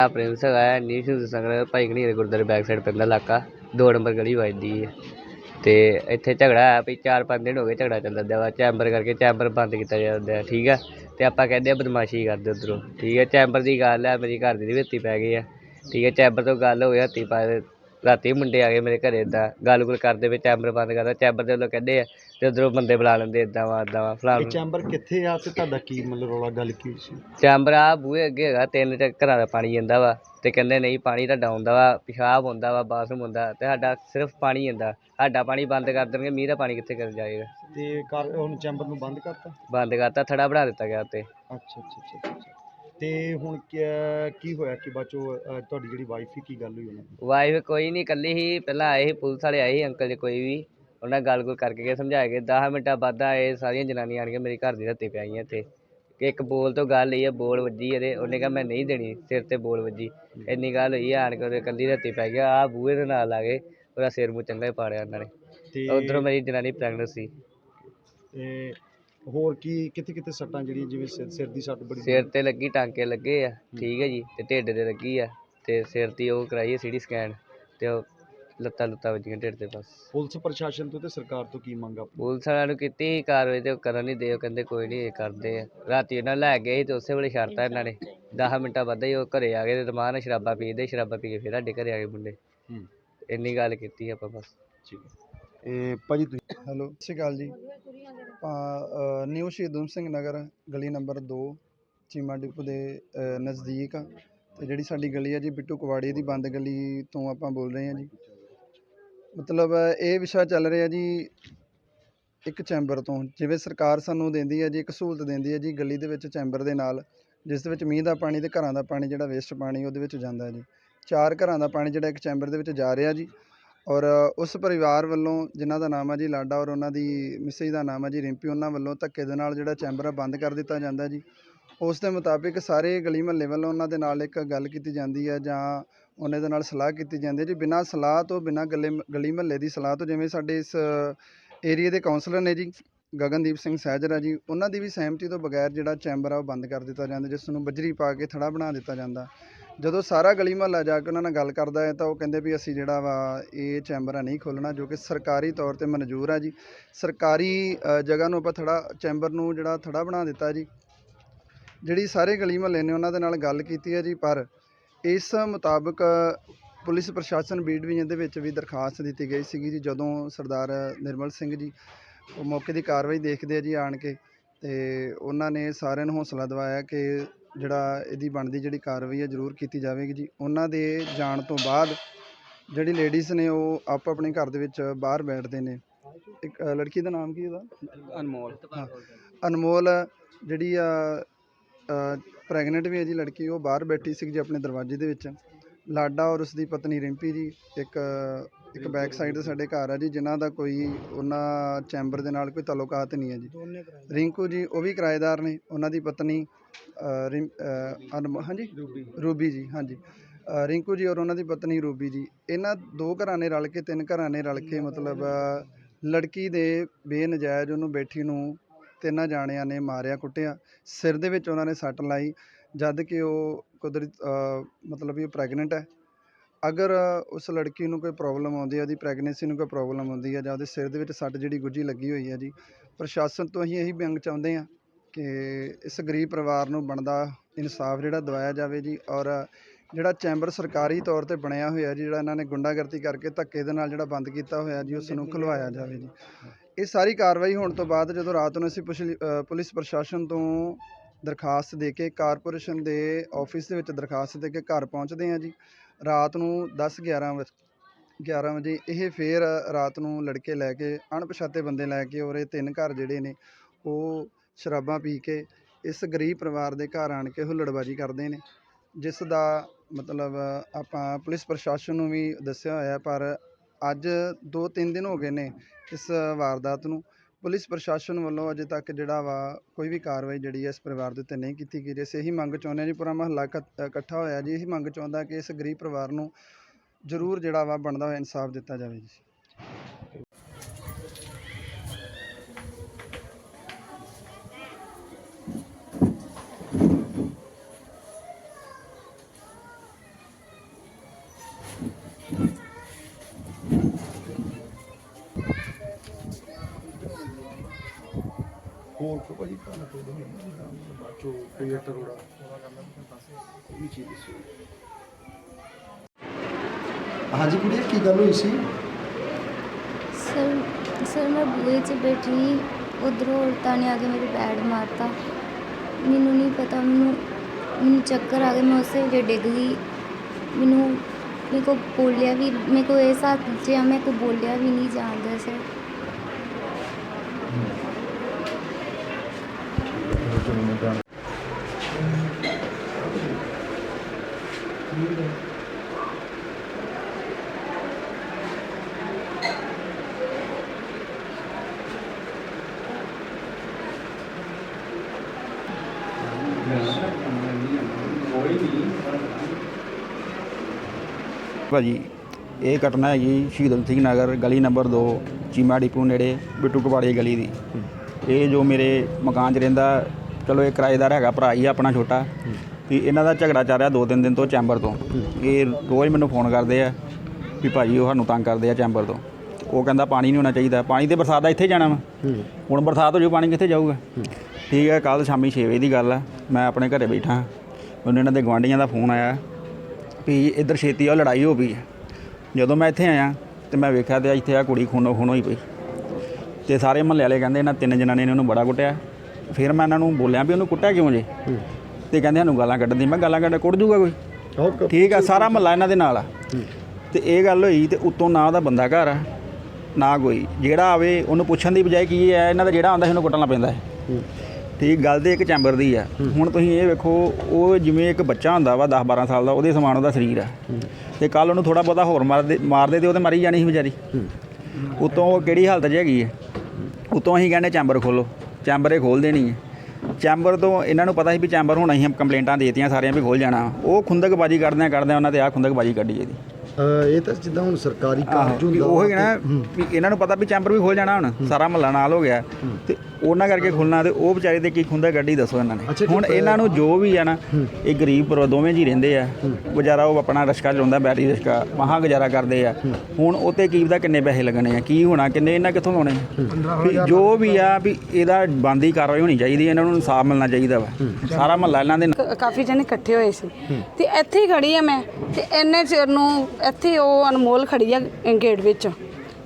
ਆ ਪ੍ਰਿੰਸ ਹੈਗਾ ਹੈ ਨੀਸ਼ ਸੰਗਰ ਭਾਈ ਘਣੀ ਦੇ ਗੁਰਦੁਆਰੇ ਬੈਕ ਸਾਈਡ ਪੈਂਦਾ ਇਲਾਕਾ। ਦੋ ਨੰਬਰ ਗਲੀ ਵੱਜਦੀ ਹੈ। ਤੇ ਇੱਥੇ ਝਗੜਾ ਹੈ ਵੀ ਚਾਰ ਪੰਜ ਦਿਨ ਹੋ ਗਏ ਝਗੜਾ ਚੱਲਦਾ ਵਾ। ਚੈਂਬਰ ਕਰਕੇ ਚੈਂਬਰ ਬੰਦ ਕੀਤਾ ਜਾਂਦਾ ਠੀਕ ਹੈ। ਤੇ ਆਪਾਂ ਕਹਿੰਦੇ ਆ ਬਦਮਾਸ਼ੀ ਕਰਦੇ ਉਧਰੋਂ, ਠੀਕ ਹੈ। ਚੈਂਬਰ ਦੀ ਗੱਲ ਹੈ, ਮੇਰੀ ਘਰ ਦੀ ਵੀ ਹੱਥੀ ਪੈ ਗਈ ਹੈ। ਠੀਕ ਹੈ ਚੈਂਬਰ ਤੋਂ ਗੱਲ ਹੋਈ ਹੱਥੀ ਪਾ ਰਾਤੀ ਮੁੰਡੇ ਆ ਗਏ ਮੇਰੇ ਘਰੇ ਏਦਾਂ ਗੱਲ ਗੁੱਲ ਕਰਦੇ ਵੀ ਚੈਂਬਰ ਬੰਦ ਕਰਦਾ ਚੈਂਬਰ ਦੇ ਵੱਲੋਂ ਕਹਿੰਦੇ ਆ ਤੇ ਉਧਰੋਂ ਬੰਦੇ ਬੁਲਾ ਲੈਂਦੇ ਏਦਾਂ ਵਾ ਏਦਾਂ ਵਾ ਫਲਾਣ ਇਹ ਚੈਂਬਰ ਕਿੱਥੇ ਆ ਤੇ ਤੁਹਾਡਾ ਕੀ ਮਤਲਬ ਰੌਲਾ ਗੱਲ ਕੀ ਸੀ? ਚੈਂਬਰ ਆ ਬੂਹੇ ਅੱਗੇ ਹੈਗਾ ਤਿੰਨ ਚ ਘਰਾਂ ਦਾ ਪਾਣੀ ਜਾਂਦਾ ਵਾ ਤੇ ਕਹਿੰਦੇ ਨਹੀਂ ਪਾਣੀ ਤੁਹਾਡਾ ਆਉਂਦਾ ਵਾ ਪਿਸ਼ਾਬ ਹੁੰਦਾ ਵਾ ਬਾਥਰੂਮ ਹੁੰਦਾ ਤੇ ਸਾਡਾ ਸਿਰਫ ਪਾਣੀ ਆਉਂਦਾ ਸਾਡਾ ਪਾਣੀ ਬੰਦ ਕਰ ਦੇਣਗੇ ਮੀਂਹ ਦਾ ਪਾਣੀ ਕਿੱਥੇ ਕਰ ਜਾਏਗਾ। ਤੇ ਕਰ ਹੁਣ ਚੈਂਬਰ ਨੂੰ ਬੰਦ ਕਰਤਾ? ਬੰਦ ਕਰਤਾ ਥੜਾ ਬਣਾ ਦਿੱਤਾ ਗਿਆ ਉੱਤੇ। ਅੱਛਾ ਅੱਛਾ, ਅੱਛਾ। ਤੇ ਹੁਣ ਕਿਆ- ਕੀ ਹੋਇਆ ਕਿ ਬਾਚੋ ਤੁਹਾਡੀ ਜਿਹੜੀ ਵਾਈਫ ਸੀ ਕੀ ਗੱਲ ਹੋਈ ਉਹਨਾਂ ਨਾਲ ਵਾਈਫ ਕੋਈ ਨਹੀਂ ਇਕੱਲੀ ਹੀ ਪਹਿਲਾਂ ਆਏ ਸੀ ਪੁਲਿਸ ਵਾਲੇ ਆਏ ਸੀ ਅੰਕਲ ਜੀ ਕੋਈ ਵੀ ਉਹਨਾਂ ਨਾਲ ਗੱਲ ਗੁੱਲ ਕਰਕੇ ਗਏ ਸਮਝਾ ਕੇ 10 ਮਿੰਟਾਂ ਬਾਅਦ ਆਏ ਸਾਰੀਆਂ ਜਨਾਨੀਆਂ ਆਣ ਕੇ ਮੇਰੀ ਘਰ ਦੀ ਰੱਤੀ ਪਿਆਈਆਂ ਇੱਥੇ। ਕਿ ਇੱਕ ਬੋਲ ਤੋਂ ਗੱਲ ਹੋਈ ਹੈ ਬੋਲ ਵੱਜੀ ਇਹਦੇ ਉਹਨੇ ਕਿਹਾ ਮੈਂ ਨਹੀਂ ਦੇਣੀ ਸਿਰ ਤੇ ਬੋਲ ਵੱਜੀ। ਇੰਨੀ ਗੱਲ ਹੋਈ ਆਣ ਕੇ ਉਹਦੇ ਕੱਲੀ ਰੱਤੀ ਪੈ ਗਿਆ ਆ ਬੂਹੇ ਦੇ ਨਾਲ ਆ ਗਏ ਉਹਦਾ ਸਿਰ ਮੂੰਹ ਚੰਗਾ ਹੀ ਪਾੜਿਆ ਉਹਨਾਂ ਨੇ। ਤੇ ਉਧਰੋਂ ਮੇਰੀ ਜਨਾਨੀ ਪ੍ਰੈਗਨੈਂਟ ਸੀ। ਤੇ ਹੋਰ ਕੀ ਕਿੱਥੇ ਕਿੱਥੇ ਸੱਟਾਂ ਜਿਹੜੀਆਂ ਜਿਵੇਂ ਸਿਰ ਸਿਰ ਦੀ ਸੱਟ ਬੜੀ ਸਿਰ ਤੇ ਲੱਗੀ ਟਾਂਕੇ ਲੱਗੇ ਆ ਠੀਕ ਹੈ ਜੀ ਤੇ ਢਿੱਡ ਤੇ ਲੱਗੀ ਆ ਤੇ ਸਿਰ ਦੀ ਉਹ ਕਰਾਈ ਸੀਟੀ ਸਕੈਨ ਤੇ ਉਹ ਲੱਤਾਂ ਲੁੱਤਾਂ ਵੱਜੀਆਂ ਢਿੱਡ ਤੇ ਬਸ। ਪੁਲਿਸ ਪ੍ਰਸ਼ਾਸਨ ਤੋਂ ਤੇ ਸਰਕਾਰ ਤੋਂ ਕੀ ਮੰਗ ਆਪਣੀ ਪੁਲਿਸ ਵਾਲਿਆਂ ਨੂੰ ਕੀਤੀ ਸੀ ਕਾਰਵਾਈ ਤੇ ਉਹ ਕਰਨ ਨਹੀਂ ਦੇ ਉਹ ਕਹਿੰਦੇ ਕੋਈ ਨਹੀਂ ਇਹ ਕਰਦੇ ਆ। ਰਾਤੀ ਇਹਨਾਂ ਲੈ ਗਏ ਸੀ ਤੇ ਉਸੇ ਵੇਲੇ ਛੱਡਤਾ ਇਹਨਾਂ ਨੇ। 10 ਮਿੰਟਾਂ ਬਾਅਦ ਹੀ ਉਹ ਘਰੇ ਆ ਗਏ ਤੇ ਰਮਾਨ ਨਾਲ ਸ਼ਰਾਬਾਂ ਪੀਂਦੇ ਸ਼ਰਾਬਾਂ ਪੀ ਕੇ ਫਿਰ ਸਾਡੇ ਘਰੇ ਆ ਗਏ ਮੁੰਡੇ। ਹੂੰ। ਇੰਨੀ ਗੱਲ ਕੀਤੀ ਆਪਾਂ ਬਸ। ਠੀਕ ਹੈ। ਇਹ ਭਾਜੀ ਤੁਸੀਂ ਹੈਲੋ ਸਤਿ ਸ਼੍ਰੀ ਅਕਾਲ ਜੀ। ਆਪਾਂ ਨਿਊ ਸ਼ਹੀਦ ਊਧਮ ਸਿੰਘ ਨਗਰ, ਗਲੀ ਨੰਬਰ ਦੋ, ਚੀਮਾ ਡਿਪੂ ਦੇ ਨਜ਼ਦੀਕ। ਆ ਅਤੇ ਜਿਹੜੀ ਸਾਡੀ ਗਲੀ ਆ ਜੀ, ਬਿੱਟੂ ਕੁਵਾੜੀ ਦੀ ਬੰਦ ਗਲੀ ਤੋਂ ਆਪਾਂ ਬੋਲ ਰਹੇ ਹਾਂ ਜੀ। ਮਤਲਬ, ਇਹ ਵਿਸ਼ਾ ਚੱਲ ਰਿਹਾ ਜੀ ਇੱਕ ਚੈਂਬਰ ਤੋਂ। ਜਿਵੇਂ ਸਰਕਾਰ ਸਾਨੂੰ ਦਿੰਦੀ ਹੈ ਜੀ, ਇੱਕ ਸਹੂਲਤ ਦਿੰਦੀ ਹੈ ਜੀ ਗਲੀ ਦੇ ਵਿੱਚ ਚੈਂਬਰ ਦੇ ਨਾਲ, ਜਿਸ ਦੇ ਵਿੱਚ ਮੀਂਹ ਦਾ ਪਾਣੀ ਤੇ ਘਰਾਂ ਦਾ ਪਾਣੀ ਜਿਹੜਾ ਵੇਸਟ ਪਾਣੀ ਉਹਦੇ ਵਿੱਚ ਜਾਂਦਾ ਜੀ। ਚਾਰ ਘਰਾਂ ਦਾ ਪਾਣੀ ਜਿਹੜਾ ਇੱਕ ਚੈਂਬਰ ਦੇ ਵਿੱਚ ਜਾ ਰਿਹਾ ਜੀ। ਔਰ ਉਸ ਪਰਿਵਾਰ ਵੱਲੋਂ ਜਿਨ੍ਹਾਂ ਦਾ ਨਾਮ ਹੈ ਜੀ ਲਾਡਾ ਔਰ ਉਹਨਾਂ ਦੀ ਮਿਸੇਜ ਦਾ ਨਾਮ ਹੈ ਜੀ ਰਿੰਪੀ, ਉਹਨਾਂ ਵੱਲੋਂ ਧੱਕੇ ਦੇ ਨਾਲ ਜਿਹੜਾ ਚੈਂਬਰ ਆ ਬੰਦ ਕਰ ਦਿੱਤਾ ਜਾਂਦਾ ਜੀ। ਉਸ ਦੇ ਮੁਤਾਬਿਕ ਸਾਰੇ ਗਲੀ ਮਹੱਲੇ ਵੱਲੋਂ ਉਹਨਾਂ ਦੇ ਨਾਲ ਇੱਕ ਗੱਲ ਕੀਤੀ ਜਾਂਦੀ ਹੈ ਜਾਂ ਉਹਨਾਂ ਦੇ ਨਾਲ ਸਲਾਹ ਕੀਤੀ ਜਾਂਦੀ ਹੈ ਜੀ। ਬਿਨਾਂ ਸਲਾਹ ਤੋਂ, ਬਿਨਾਂ ਗੱਲੇ ਗਲੀ ਮਹੱਲੇ ਦੀ ਸਲਾਹ ਤੋਂ ਜਿਵੇਂ ਸਾਡੇ ਇਸ ਏਰੀਏ ਦੇ ਕਾਉਂਸਲਰ ਨੇ ਜੀ, ਗਗਨਦੀਪ ਸਿੰਘ ਸਹਿਜਰਾ ਜੀ, ਉਹਨਾਂ ਦੀ ਵੀ ਸਹਿਮਤੀ ਤੋਂ ਬਗੈਰ ਜਿਹੜਾ ਚੈਂਬਰ ਆ ਉਹ ਬੰਦ ਕਰ ਦਿੱਤਾ ਜਾਂਦਾ, ਜਿਸ ਨੂੰ ਬਜਰੀ ਪਾ ਕੇ ਥੜਾ ਬਣਾ ਦਿੱਤਾ ਜਾਂਦਾ। ਜਦੋਂ ਸਾਰਾ ਗਲੀ ਮਹੱਲਾ ਜਾ ਕੇ ਉਹਨਾਂ ਨਾਲ ਗੱਲ ਕਰਦਾ ਹੈ ਤਾਂ ਉਹ ਕਹਿੰਦੇ ਵੀ ਅਸੀਂ ਜਿਹੜਾ ਵਾ ਇਹ ਚੈਂਬਰ ਆ ਨਹੀਂ ਖੋਲ੍ਹਣਾ, ਜੋ ਕਿ ਸਰਕਾਰੀ ਤੌਰ ਤੇ ਮਨਜ਼ੂਰ ਆ ਜੀ। ਸਰਕਾਰੀ ਜਗ੍ਹਾ ਨੂੰ ਆਪਾਂ ਥੜਾ ਚੈਂਬਰ ਨੂੰ ਜਿਹੜਾ ਥੜਾ ਬਣਾ ਦਿੱਤਾ ਜੀ। ਜਿਹੜੀ ਸਾਰੇ ਗਲੀ ਮਹੱਲੇ ਨੇ ਉਹਨਾਂ ਦੇ ਨਾਲ ਗੱਲ ਕੀਤੀ ਹੈ ਜੀ, ਪਰ ਇਸ ਮੁਤਾਬਕ ਪੁਲਿਸ ਪ੍ਰਸ਼ਾਸਨ ਬੀ ਡਿਵੀਜ਼ਨ ਦੇ ਵਿੱਚ ਵੀ ਦਰਖਾਸਤ ਦਿੱਤੀ ਗਈ ਸੀਗੀ ਜੀ, ਜਦੋਂ ਸਰਦਾਰ ਨਿਰਮਲ ਸਿੰਘ ਜੀ ਉਹ ਮੌਕੇ ਦੀ ਕਾਰਵਾਈ ਦੇਖਦੇ ਆ ਜੀ ਆਣ ਕੇ ਤੇ ਉਹਨਾਂ ਨੇ ਸਾਰਿਆਂ ਨੂੰ ਹੌਸਲਾ ਦਿਵਾਇਆ ਕਿ ਜਿਹੜਾ ਇਹਦੀ ਬਣਦੀ ਜਿਹੜੀ ਕਾਰਵਾਈ ਹੈ ਜ਼ਰੂਰ ਕੀਤੀ ਜਾਵੇਗੀ ਜੀ। ਉਹਨਾਂ ਦੇ ਜਾਣ ਤੋਂ ਬਾਅਦ ਜਿਹੜੀ ਲੇਡੀਜ਼ ਨੇ ਉਹ ਆਪ ਆਪਣੇ ਘਰ ਦੇ ਵਿੱਚ ਬਾਹਰ ਬੈਠਦੇ ਨੇ। ਇੱਕ ਅ, ਲੜਕੀ ਦਾ ਨਾਮ ਕੀ ਉਹਦਾ? ਅਨਮੋਲ। ਹਾਂ। ਅਨਮੋਲ ਜਿਹੜੀ ਆ ਪ੍ਰੈਗਨੈਂਟ ਵੀ ਹੈ ਜੀ ਲੜਕੀ ਉਹ ਬਾਹਰ ਬੈਠੀ ਸੀ ਜੀ ਆਪਣੇ ਦਰਵਾਜ਼ੇ ਦੇ ਵਿੱਚ। ਲਾਡਾ ਔਰ ਉਸ ਦੀ ਪਤਨੀ ਰਿੰਪੀ ਜੀ ਇੱਕ ਇੱਕ ਬੈਕ ਸਾਈਡ ਤੇ ਸਾਡੇ ਘਰ ਆ ਜੀ ਜਿਨ੍ਹਾਂ ਦਾ ਕੋਈ ਉਹਨਾਂ ਚੈਂਬਰ ਦੇ ਨਾਲ ਕੋਈ ਤਾਲੁਕਾਤ ਨਹੀਂ ਹੈ ਜੀ। ਰਿੰਕੂ ਜੀ ਉਹ ਵੀ ਕਿਰਾਏਦਾਰ ਨੇ ਉਹਨਾਂ ਦੀ ਪਤਨੀ ਰਿੰ- ਅਨਮ- ਹਾਂਜੀ? ਰੂਬੀ। ਜੀ ਹਾਂਜੀ। ਰਿੰਕੂ ਜੀ ਔਰ ਉਹਨਾਂ ਦੀ ਪਤਨੀ ਰੂਬੀ ਜੀ ਇਹਨਾਂ ਦੋ ਘਰਾਂ ਨੇ ਰਲ ਕੇ ਤਿੰਨ ਘਰਾਂ ਨੇ ਰਲ ਕੇ ਮਤਲਬ ਲੜਕੀ ਦੇ ਬੇਨਜਾਇਜ਼ ਉਹਨੂੰ ਬੈਠੀ ਨੂੰ ਤਿੰਨਾਂ ਜਾਣਿਆਂ ਨੇ ਮਾਰਿਆ ਕੁੱਟਿਆ। ਸਿਰ ਦੇ ਵਿੱਚ ਉਹਨਾਂ ਨੇ ਸੱਟ ਲਾਈ ਜਦ ਕਿ ਉਹ ਕੁਦਰਤ ਮਤਲਬ ਵੀ ਪ੍ਰੈਗਨੈਂਟ ਹੈ। ਅਗਰ ਉਸ ਲੜਕੀ ਨੂੰ ਕੋਈ ਪ੍ਰੋਬਲਮ ਆਉਂਦੀ ਹੈ ਉਹਦੀ ਪ੍ਰੈਗਨੈਂਸੀ ਨੂੰ ਕੋਈ ਪ੍ਰੋਬਲਮ ਆਉਂਦੀ ਹੈ ਜਾਂ ਉਹਦੇ ਸਿਰ ਦੇ ਵਿੱਚ ਸੱਟ ਜਿਹੜੀ ਗੁੱਜੀ ਲੱਗੀ ਹੋਈ ਹੈ ਜੀ ਪ੍ਰਸ਼ਾਸਨ ਤੋਂ ਅਸੀਂ ਇਹੀ ਮੰਗ ਚਾਹੁੰਦੇ ਹਾਂ ਕਿ ਇਸ ਗਰੀਬ ਪਰਿਵਾਰ ਨੂੰ ਬਣਦਾ ਇਨਸਾਫ ਜਿਹੜਾ ਦਵਾਇਆ ਜਾਵੇ ਜੀ ਔਰ ਜਿਹੜਾ ਚੈਂਬਰ ਸਰਕਾਰੀ ਤੌਰ ਤੇ ਬਣਿਆ ਹੋਇਆ ਜੀ, ਜਿਹੜਾ ਇਹਨਾਂ ਨੇ ਗੁੰਡਾਗਰਦੀ ਕਰਕੇ ਧੱਕੇ ਦੇ ਨਾਲ ਜਿਹੜਾ ਬੰਦ ਕੀਤਾ ਹੋਇਆ ਜੀ, ਉਸ ਨੂੰ ਖੁਲਵਾਇਆ ਜਾਵੇ ਜੀ। ਇਹ ਸਾਰੀ ਕਾਰਵਾਈ ਹੋਣ ਤੋਂ ਬਾਅਦ ਜਦੋਂ ਰਾਤ ਨੂੰ ਅਸੀਂ ਪੁਛ- ਪੁਲਿਸ ਪ੍ਰਸ਼ਾਸਨ ਤੋਂ ਦਰਖਾਸਤ ਦੇ ਕੇ ਕਾਰਪੋਰੇਸ਼ਨ ਦੇ ਆਫਿਸ ਦੇ ਵਿੱਚ ਦਰਖਾਸਤ ਦੇ ਕੇ ਘਰ ਪਹੁੰਚਦੇ ਹਾਂ ਜੀ, ਰਾਤ ਨੂੰ 10 11 ਵਜੇ 11 ਵਜੇ ਇਹ ਫੇਰ ਰਾਤ ਨੂੰ ਲੜਕੇ ਲੈ ਕੇ, ਅਣਪਛਾਤੇ ਬੰਦੇ ਲੈ ਕੇ ਔਰ ਇਹ ਤਿੰਨ ਘਰ ਜਿਹੜੇ ਨੇ, ਉਹ ਸ਼ਰਾਬਾਂ ਪੀ ਕੇ ਇਸ ਗਰੀਬ ਪਰਿਵਾਰ ਦੇ ਘਰ ਆਣ ਕੇ ਹੁੱਲੜਬਾਜੀ ਕਰਦੇ ਨੇ, ਜਿਸ ਦਾ ਮਤਲਬ ਆਪਾਂ ਪੁਲਿਸ ਪ੍ਰਸ਼ਾਸਨ ਨੂੰ ਵੀ ਦੱਸਿਆ ਹੋਇਆ, ਪਰ ਅੱਜ 2-3 ਦਿਨ ਹੋ ਗਏ ਨੇ ਇਸ ਵਾਰਦਾਤ ਨੂੰ। ਪੁਲਿਸ ਪ੍ਰਸ਼ਾਸਨ ਵੱਲੋਂ ਅਜੇ ਤੱਕ ਜਿਹੜਾ ਵਾ ਕੋਈ ਵੀ ਕਾਰਵਾਈ ਜਿਹੜੀ ਹੈ ਇਸ ਪਰਿਵਾਰ ਦੇ ਉੱਤੇ ਨਹੀਂ ਕੀਤੀ ਗਈ ਅਸੀਂ ਇਹੀ ਮੰਗ ਚਾਹੁੰਦੇ ਹਾਂ ਜੀ, ਪੂਰਾ ਮਹੱਲਾ ਇਕੱਠਾ ਹੋਇਆ ਜੀ। ਇਹੀ ਮੰਗ ਚਾਹੁੰਦਾ ਕਿ ਇਸ ਗਰੀਬ ਪਰਿਵਾਰ ਨੂੰ ਜ਼ਰੂਰ ਜਿਹੜਾ ਵਾ ਬਣਦਾ ਹੋਇਆ ਇਨਸਾਫ ਦਿੱਤਾ ਜਾਵੇ ਜੀ। ਹੋਰ ਕੋ ਭਾਜੀ ਤੁਹਾਨੂੰ ਕੋਈ ਨਹੀਂ ਬਾਚੋ ਕੋਈ ਟਰੋੜਾ ਇਹ ਚੀਜ਼ ਦੱਸੋ ਹਾਂਜੀ ਕੁੜੀਏ ਕੀ ਗੱਲ ਹੋਈ ਸੀ? ਸਰ ਸਰ ਮੈਂ ਬੂਹੇ 'ਚ ਬੈਠੀ ਉਧਰੋਂ ਔਰਤਾਂ ਨੇ ਆ ਕੇ ਮੇਰੇ ਪੈਡ ਮਾਰਤਾ। ਮੈਨੂੰ ਨਹੀਂ ਪਤਾ, ਮੈਨੂੰ ਮੈਨੂੰ ਚੱਕਰ ਆ ਗਏ ਮੈਂ ਉਸੇ ਵੇਲੇ ਡਿੱਗ ਗਈ। ਮੈਨੂੰ, ਮੇਰੇ ਕੋ ਬੋਲਿਆ ਵੀ, ਮੇਰੇ ਕੋ ਇਹ ਸਾਥ ਜਿਹਾ ਮੈਂ ਕੋ ਬੋਲਿਆ ਵੀ ਨਹੀਂ ਜਾਂਦਾ, ਸਰ। ਭਾਜੀ ਇਹ ਘਟਨਾ ਹੈਗੀ ਸ਼ਹੀਦ ਊਧਮ ਸਿੰਘ ਨਗਰ ਗਲੀ ਨੰਬਰ 2 ਚੀਮਾ ਡਿਪੂ ਨੇੜੇ ਬਿੱਟੂ ਕਬਾੜੀ ਗਲੀ ਦੀ। ਇਹ ਜੋ ਮੇਰੇ ਮਕਾਨ 'ਚ ਰਹਿੰਦਾ ਚਲੋ ਇਹ ਕਿਰਾਏਦਾਰ ਹੈਗਾ ਭਰਾ ਹੀ ਆ ਆਪਣਾ ਛੋਟਾ। ਵੀ ਇਹਨਾਂ ਦਾ ਝਗੜਾ ਚੱਲ ਰਿਹਾ ਦੋ ਤਿੰਨ ਦਿਨ ਤੋਂ ਚੈਂਬਰ ਤੋਂ। ਇਹ ਰੋਜ਼ ਮੈਨੂੰ ਫੋਨ ਕਰਦੇ ਆ ਵੀ ਭਾਜੀ ਉਹ ਸਾਨੂੰ ਤੰਗ ਕਰਦੇ ਆ ਚੈਂਬਰ ਤੋਂ। ਉਹ ਕਹਿੰਦਾ ਪਾਣੀ ਨਹੀਂ ਹੋਣਾ ਚਾਹੀਦਾ। ਪਾਣੀ ਤੇ ਬਰਸਾਤ ਦਾ ਇੱਥੇ ਜਾਣਾ ਵਾ। ਹੁਣ ਬਰਸਾਤ ਹੋ ਜਾਊ ਪਾਣੀ ਕਿੱਥੇ ਜਾਊਗਾ? ਠੀਕ ਹੈ ਕੱਲ ਸ਼ਾਮੀ 6 ਵਜੇ ਦੀ ਗੱਲ ਆ। ਮੈਂ ਆਪਣੇ ਘਰੇ ਬੈਠਾ। ਮੈਨੂੰ ਇਹਨਾਂ ਦੇ ਗੁਆਂਢੀਆਂ ਦਾ ਫੋਨ ਆਇਆ ਵੀ ਇੱਧਰ ਛੇਤੀ ਆ ਲੜਾਈ ਹੋ ਹੈ ਜਦੋਂ ਮੈਂ ਇੱਥੇ ਆਇਆ ਤੇ ਮੈਂ ਵੇਖਿਆ ਤੇ ਇੱਥੇ ਆ ਕੁੜੀ ਖੂਨੋ ਖੂਨ ਹੋਈ ਪਈ। ਤੇ ਸਾਰੇ ਮਹੱਲੇ ਵਾਲੇ ਕਹਿੰਦੇ ਇਹਨਾਂ ਤਿੰਨ ਜਣਾਂ ਨੇ ਇਹਨੂੰ ਬੜਾ ਕੁੱਟਿਆ। ਫਿਰ ਮੈਂ ਇਹਨਾਂ ਨੂੰ ਬੋਲਿਆ ਵੀ ਉਹਨੂੰ ਕੁੱਟਿਆ ਕਿਉਂ ਜੇ? ਤੇ ਕਹਿੰਦੇ ਸਾਨੂੰ ਗਾਲਾਂ ਕੱਢਣ ਦੀ ਮੈਂ ਗਾਲਾਂ ਕੱਢ ਕੁੱਟ ਜੂਗਾ ਕੋਈ? ਠੀਕ ਆ ਸਾਰਾ ਮਹੱਲਾ ਇਹਨਾਂ ਦੇ ਨਾਲ ਆ। ਤੇ ਇਹ ਗੱਲ ਹੋਈ ਤੇ ਉਤੋਂ ਨਾ ਉਹਦਾ ਬੰਦਾ ਘਰ ਆ ਨਾ ਕੋਈ। ਜਿਹੜਾ ਆਵੇ ਉਹਨੂੰ ਪੁੱਛਣ ਦੀ ਬਜਾਏ ਕੀ ਹੈ ਇਹਨਾਂ ਦਾ ਜਿਹੜਾ ਆਉਂਦਾ ਸੀ ਉਹਨੂੰ ਕੁੱਟਣਾ ਪੈਂਦਾ ਹੈ। ਠੀਕ ਗੱਲ ਤੇ ਇੱਕ ਚੈਂਬਰ ਦੀ ਆ। ਹੁਣ ਤੁਸੀਂ ਇਹ ਵੇਖੋ ਉਹ ਜਿਵੇਂ ਇੱਕ ਬੱਚਾ ਹੁੰਦਾ ਵਾ 10 12 ਸਾਲ ਦਾ ਉਹਦੇ ਸਮਾਨ ਉਹਦਾ ਸਰੀਰ ਆ। ਤੇ ਕੱਲ ਉਹਨੂੰ ਥੋੜਾ ਬਹੁਤਾ ਹੋਰ ਮਾਰਦੇ ਮਾਰਦੇ ਤੇ ਉਹਦੇ ਮਰੀ ਜਾਣੀ ਸੀ ਵਿਚਾਰੀ। ਉਤੋਂ ਉਹ ਕਿਹੜੀ ਹਾਲਤ 'ਚ ਹੈਗੀ ਹੈ। ਉਤੋਂ ਅਸੀਂ ਕਹਿੰਦੇ ਚੈਂਬਰ ਖੋਲੋ ਚੈਂਬਰ ਇਹ ਖੋਲ ਦੇਣੀ ਹੈ। ਚੈਂਬਰ ਤੋਂ ਇਹਨਾਂ ਨੂੰ ਪਤਾ ਸੀ ਵੀ ਚੈਂਬਰ ਹੁਣ ਅਸੀਂ ਕੰਪਲੇਂਟਾਂ ਦੇਤੀਆਂ ਸਾਰਿਆਂ ਵੀ ਖੋਲ ਜਾਣਾ। ਉਹ ਖੁੰਦਕਬਾਜੀ ਕਰਦਿਆਂ ਕਰਦਿਆਂ ਉਹਨਾਂ ਤੇ ਆ ਖੁੰਦਕਬਾਜੀ ਕੱਢੀ ਇਹਦੀ। ਇਹ ਤਾਂ ਜਿੱਦਾਂ ਹੁਣ ਸਰਕਾਰੀ ਕਾਰਜ ਵੀ ਹੁੰਦਾ ਉਹ ਹੀ ਨਾ ਵੀ ਇਹਨਾਂ ਨੂੰ ਪਤਾ ਵੀ ਚੈਂਬਰ ਵੀ ਖੋਲ ਜਾਣਾ ਹੁਣ ਸਾਰਾ ਮਹੱਲਾ ਨਾਲ ਹੋ ਗਿਆ। ਤੇ ਉਹਨਾਂ ਕਰਕੇ ਖੁੱਲਣਾ ਤੇ ਉਹ ਵਿਚਾਰੇ ਤੇ ਕੀ ਖੁੰਦਾ ਗੱਡੀ ਦੱਸੋ ਇਹਨਾਂ ਨੇ। ਹੁਣ ਇਹਨਾਂ ਨੂੰ ਜੋ ਵੀ ਆ ਨਾ ਇਹ ਗਰੀਬ ਪਰ ਦੋਵੇਂ ਜੀ ਰਹਿੰਦੇ ਆ। ਵਿਚਾਰਾ ਉਹ ਆਪਣਾ ਰਸ਼ਕਾ ਚਲਾਉਂਦਾ ਬੈਟਰੀ ਰਸ਼ਕਾ ਮਹਾ ਗੁਜ਼ਾਰਾ ਕਰਦੇ ਆ। ਹੁਣ ਉਹ ਤੇ ਕੀ ਦਾ ਕਿੰਨੇ ਪੈਸੇ ਲੱਗਣੇ ਆ ਕੀ ਹੋਣਾ ਕਿੰਨੇ ਇਹਨਾਂ ਕਿੱਥੋਂ ਆਉਣੇ ਜੋ ਵੀ ਆ ਵੀ ਇਹਦਾ ਬੰਦੀ ਕਾਰਵਾਈ ਹੋਣੀ ਚਾਹੀਦੀ ਇਹਨਾਂ ਨੂੰ ਇਨਸਾਫ ਮਿਲਣਾ ਚਾਹੀਦਾ ਵਾ। ਸਾਰਾ ਮਹੱਲਾ ਇਹਨਾਂ ਦੇ ਕਾਫੀ ਜਣੇ ਇਕੱਠੇ ਹੋਏ ਸੀ। ਤੇ ਇੱਥੇ ਹੀ ਖੜੀ ਆ ਮੈਂ ਤੇ ਇੰਨੇ ਚਿਰ ਨੂੰ ਇੱਥੇ ਉਹ ਅਨਮੋਲ ਖੜੀ ਆ ਗੇਟ ਵਿੱਚ।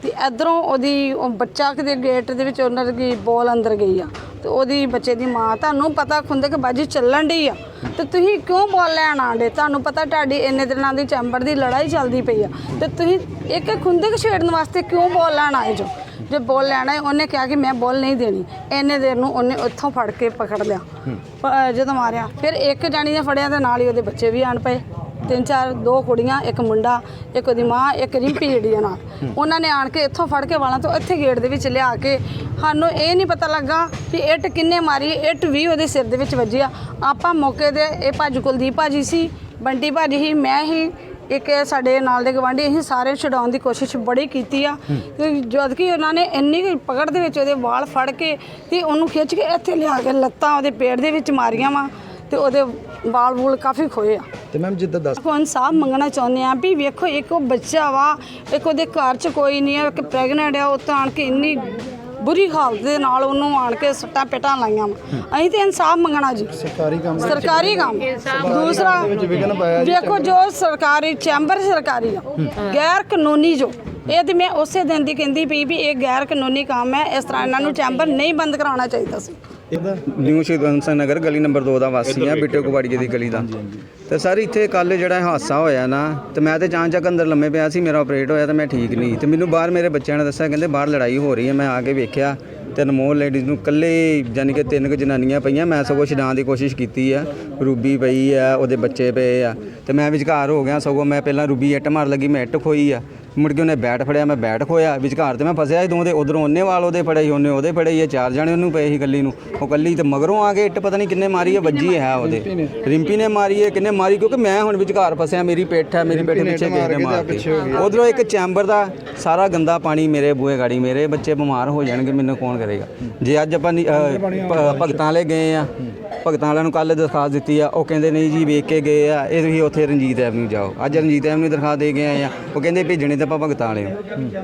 ਤੇ ਇਧਰੋਂ ਉਹਦੀ ਉਹ ਬੱਚਾ ਕਿਤੇ ਗੇਟ ਦੇ ਵਿੱਚ ਉਹਨਾਂ ਦੀ ਬੋਲ ਅੰਦਰ ਗਈ ਆ। ਤੇ ਉਹਦੀ ਬੱਚੇ ਦੀ ਮਾਂ ਤੁਹਾਨੂੰ ਪਤਾ ਖੁੰਦਕ ਬਾਜੀ ਚੱਲਣ ਡਈ ਆ। ਤੇ ਤੁਸੀਂ ਕਿਉਂ ਬੋਲ ਲੈਣ ਆਂਡੇ ਤੁਹਾਨੂੰ ਪਤਾ ਤੁਹਾਡੀ ਇੰਨੇ ਦਿਨਾਂ ਦੀ ਚੈਂਬਰ ਦੀ ਲੜਾਈ ਚੱਲਦੀ ਪਈ ਆ। ਤੇ ਤੁਸੀਂ ਇੱਕ ਖੁੰਦਕ ਛੇੜਨ ਵਾਸਤੇ ਕਿਉਂ ਬੋਲ ਲੈਣ ਆਏ ਜੋ? ਜੇ ਬੋਲ ਲੈਣਾ ਹੈ, ਉਹਨੇ ਕਿਹਾ ਕਿ ਮੈਂ ਬੋਲ ਨਹੀਂ ਦੇਣੀ। ਇੰਨੇ ਦੇਰ ਨੂੰ ਉਹਨੇ ਉੱਥੋਂ ਫੜ ਕੇ ਪਕੜ ਲਿਆ। ਜਦੋਂ ਮਾਰਿਆ। ਫਿਰ ਇੱਕ ਜਾਣੀ ਨੇ ਫੜਿਆ ਤੇ ਨਾਲ ਹੀ ਉਹਦੇ ਬੱਚੇ ਵੀ ਆਣ ਪਏ। ਤਿੰਨ ਚਾਰ ਦੋ ਕੁੜੀਆਂ ਇੱਕ ਮੁੰਡਾ ਇੱਕ ਉਹਦੀ ਮਾਂ ਇੱਕ ਰਿੰਪੀ ਜਿਹੜੀ ਆ ਨਾਲ ਉਹਨਾਂ ਨੇ ਆਣ ਕੇ ਇੱਥੋਂ ਫੜ ਕੇ ਵਾਲਾਂ ਤੋਂ ਇੱਥੇ ਗੇਟ ਦੇ ਵਿੱਚ ਲਿਆ ਕੇ ਸਾਨੂੰ ਇਹ ਨਹੀਂ ਪਤਾ ਲੱਗਾ ਵੀ ਇੱਟ ਕਿੰਨੇ ਮਾਰੀ ਇੱਟ ਵੀ ਉਹਦੇ ਸਿਰ ਦੇ ਵਿੱਚ ਵੱਜੀ ਆ। ਆਪਾਂ ਮੌਕੇ ਦੇ ਇਹ ਭਾਜੀ ਕੁਲਦੀਪ ਭਾਜੀ ਸੀ ਬੰਟੀ ਭਾਜੀ ਹੀ ਮੈਂ ਹੀ ਇੱਕ ਸਾਡੇ ਨਾਲ ਦੇ ਗਵਾਂਢੀ ਅਸੀਂ ਸਾਰੇ ਛਡਾਉਣ ਦੀ ਕੋਸ਼ਿਸ਼ ਬੜੀ ਕੀਤੀ ਆ। ਤੇ ਜਦ ਕਿ ਉਹਨਾਂ ਨੇ ਇੰਨੀ ਕੁ ਪਕੜ ਦੇ ਵਿੱਚ ਉਹਦੇ ਵਾਲ ਫੜ ਕੇ ਤੇ ਉਹਨੂੰ ਖਿੱਚ ਕੇ ਇੱਥੇ ਲਿਆ ਕੇ ਲੱਤਾਂ ਉਹਦੇ ਪੇਟ ਦੇ ਵਿੱਚ ਮਾਰੀਆਂ ਵਾ। ਤੇ ਉਹਦੇ ਵਾਲ ਵੂਲ ਕਾਫੀ ਖੋਏ ਆ। ਤੇ ਮੈਮ ਜਿੱਦਾਂ ਦੱਸ ਕੋ ਇਨਸਾਫ ਮੰਗਣਾ ਚਾਹੁੰਦੇ ਆ ਵੀ ਵੇਖੋ ਇੱਕ ਉਹ ਬੱਚਾ ਵਾ ਇੱਕ ਉਹਦੇ ਘਰ 'ਚ ਕੋਈ ਨਹੀਂ ਹੈ ਇੱਕ ਪ੍ਰੈਗਨੈਂਟ ਆ ਉਹ ਤਾਂ ਆਣ ਕੇ ਇੰਨੀ ਬੁਰੀ ਹਾਲਤ ਦੇ ਨਾਲ ਉਹਨੂੰ ਆਣ ਕੇ ਸੱਟਾਂ ਪੇਟਾਂ ਲਾਈਆਂ ਵਾ। ਅਸੀਂ ਤੇ ਇਨਸਾਫ ਮੰਗਣਾ ਜੀ। ਸਰਕਾਰੀ ਕੰਮ ਸਰਕਾਰੀ ਕੰਮ। ਦੂਸਰਾ ਦੇਖੋ ਜੋ ਸਰਕਾਰੀ ਚੈਂਬਰ ਸਰਕਾਰੀ ਆ। ਗੈਰ ਕਾਨੂੰਨੀ ਜੋ। ਇਹ ਤੇ ਮੈਂ ਉਸੇ ਦਿਨ ਦੀ ਕਹਿੰਦੀ ਪਈ ਵੀ ਇਹ ਗੈਰ ਕਾਨੂੰਨੀ ਕੰਮ ਹੈ ਇਸ ਤਰ੍ਹਾਂ ਇਹਨਾਂ ਨੂੰ ਚੈਂਬਰ ਨਹੀਂ ਬੰਦ ਕਰਾਉਣਾ ਚਾਹੀਦਾ ਸੀ। ਨਿਊ ਸ਼ਹੀਦ ਸਿੰਘ ਨਗਰ ਗਲੀ ਨੰਬਰ 2 ਦਾ ਵਾਸੀ ਆ ਬਿੱਟੇ ਕੁਵਾੜੀ ਦੀ ਗਲੀ ਦਾ। ਤੇ ਸਰ ਇੱਥੇ ਕੱਲ ਜਿਹੜਾ ਹਾਦਸਾ ਹੋਇਆ ਨਾ ਤੇ ਮੈਂ ਤੇ ਚਾਂ ਚੱਕ ਅੰਦਰ ਲੰਮੇ ਪਿਆ ਸੀ ਮੇਰਾ ਆਪਰੇਟ ਹੋਇਆ ਤੇ ਮੈਂ ਠੀਕ ਨਹੀਂ ਤੇ ਮੈਨੂੰ ਬਾਹਰ ਮੇਰੇ ਬੱਚਿਆਂ ਨੇ ਦੱਸਿਆ ਕਹਿੰਦੇ ਬਾਹਰ ਲੜਾਈ ਹੋ ਰਹੀ ਹੈ ਮੈਂ ਆ ਕੇ ਵੇਖਿਆ ਤੇ ਅਨਮੋਲ ਲੇਡੀਜ਼ ਨੂੰ ਇਕੱਲੇ ਯਾਨੀ ਕਿ ਤਿੰਨ ਕੁ ਜਨਾਨੀਆਂ ਪਈਆਂ ਮੈਂ ਸਗੋਂ ਛਡਾਉਣ ਦੀ ਕੋਸ਼ਿਸ਼ ਕੀਤੀ ਆ। ਰੂਬੀ ਪਈ ਆ ਉਹਦੇ ਬੱਚੇ ਪਏ ਆ। ਤੇ ਮੈਂ ਵਿਚਕਾਰ ਹੋ ਗਿਆ ਸਗੋਂ ਮੈਂ ਪਹਿਲਾਂ ਰੂਬੀ ਇੱਟ ਮਾਰ ਲੱਗੀ ਮੈਂ ਇੱਟ ਖੋਈ ਆ। ਮੁੜ ਕੇ ਉਹਨੇ ਬੈਟ ਫੜਿਆ ਮੈਂ ਬੈਟ ਖੋਇਆ ਵਿਚਕਾਰ ਤੇ ਮੈਂ ਫਸਿਆ ਸੀ ਦੋਵੇਂ ਦੇ ਉਧਰੋਂ ਉਹਨੇ ਵਾਲ ਉਹਦੇ ਫੜੇ ਸੀ ਉਹਨੇ ਉਹਦੇ ਫੜੇ ਸੀ ਇਹ ਚਾਰ ਜਣੇ ਉਹਨੂੰ ਪਏ ਸੀ ਕੱਲੀ ਨੂੰ। ਉਹ ਕੱਲੀ ਤੇ ਮਗਰੋਂ ਆ ਕੇ ਇੱਟ ਪਤਾ ਨਹੀਂ ਕਿੰਨੇ ਮਾਰੀ ਹੈ ਵੱਜੀ ਹੈ ਉਹਦੇ। ਰਿੰਪੀ ਨੇ। ਮਾਰੀ ਹੈ ਕਿੰਨੇ ਮਾਰੀ ਕਿਉਂਕਿ ਮੈਂ ਹੁਣ ਵਿਚਕਾਰ ਫਸਿਆ ਮੇਰੀ ਪਿੱਠ ਹੈ ਮੇਰੀ ਪਿੱਠ ਪਿੱਛੇ ਕਿਸੇ ਨੇ ਮਾਰਤੀ ਉਧਰੋਂ ਇੱਕ ਚੈਂਬਰ ਦਾ ਸਾਰਾ ਗੰਦਾ ਪਾਣੀ ਮੇਰੇ ਬੂਹੇ ਗਾੜੀ ਮੇਰੇ ਬੱਚੇ ਬਿਮਾਰ ਹੋ ਜਾਣਗੇ ਮੈਨੂੰ ਕੌਣ ਕਰੇਗਾ? ਜੇ ਅੱਜ ਆਪਾਂ ਭਗਤਾਂ ਵਾਲੇ ਗਏ ਆ ਭਗਤਾਂ ਵਾਲਿਆਂ ਨੂੰ ਕੱਲ ਦਰਖਾਸਤ ਦਿੱਤੀ ਆ ਉਹ ਕਹਿੰਦੇ ਨਹੀਂ ਜੀ ਵੇਖ ਕੇ ਗਏ ਆ ਇਹ ਤੁਸੀਂ ਉੱਥੇ ਰਣਜੀਤ ਐਵਨਿਊ ਜਾਓ। ਅੱਜ ਰਣਜੀਤ ਐਵਨਿਊ ਦਰਖਾਸਤ ਦੇ ਕੇ ਆਏ ਆ ਉਹ ਕਹਿੰਦੇ ਭੇਜਣੇ ਆਪਾਂ ਭਗਤਾਂ ਵਾਲੇ।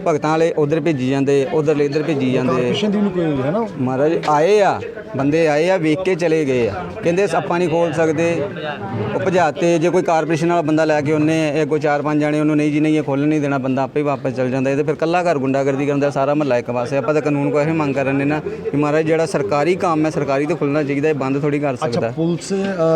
ਭਗਤਾਂ ਵਾਲੇ ਉਧਰ ਭੇਜੀ ਜਾਂਦੇ ਉਧਰ ਇੱਧਰ ਭੇਜੀ ਜਾਂਦੇ। ਕਾਰਪੋਰੇਸ਼ਨ ਦੀ ਵੀ ਕੋਈ ਹੈ ਨਾ? ਮਹਾਰਾਜ ਆਏ ਆ ਬੰਦੇ ਆਏ ਆ ਵੇਖ ਕੇ ਚਲੇ ਗਏ ਆ। ਕਹਿੰਦੇ ਆਪਾਂ ਨਹੀਂ ਖੋਲ ਸਕਦੇ। ਉਹ ਭਜਾਤੇ ਜੇ ਕੋਈ ਕਾਰਪੋਰੇਸ਼ਨ ਵਾਲਾ ਬੰਦਾ ਲੈ ਕੇ ਉਹਨੇ ਇਹ ਕੋਈ ਚਾਰ ਪੰਜ ਜਾਣੇ ਉਹਨੂੰ ਨਹੀਂ ਜੀ ਨਹੀਂ ਇਹ ਖੋਲਣ ਨਹੀਂ ਦੇਣਾ ਬੰਦਾ ਆਪੇ ਹੀ ਵਾਪਸ ਚਲ ਜਾਂਦਾ। ਇਹ ਤੇ ਫਿਰ ਕੱਲਾ ਘਰ ਗੁੰਡਾਗਰਦੀ ਕਰਨ ਦਾ ਸਾਰਾ ਮਹੱਲਾ ਇੱਕ ਪਾਸੇ ਆਪਾਂ ਤਾਂ ਕਾਨੂੰਨ ਕੋ ਇਹ ਮੰਗ ਕਰਨ ਨੇ ਨਾ ਕਿ ਮਹਾਰਾਜ ਜਿਹੜਾ ਸਰਕਾਰੀ ਕੰਮ ਹੈ ਸਰਕਾਰੀ ਤੇ ਖੁੱਲਣਾ ਚਾਹੀਦਾ ਇਹ ਬੰਦ ਥੋੜੀ ਕਰ ਸਕਦਾ। ਪੁਲਿਸ ਅ,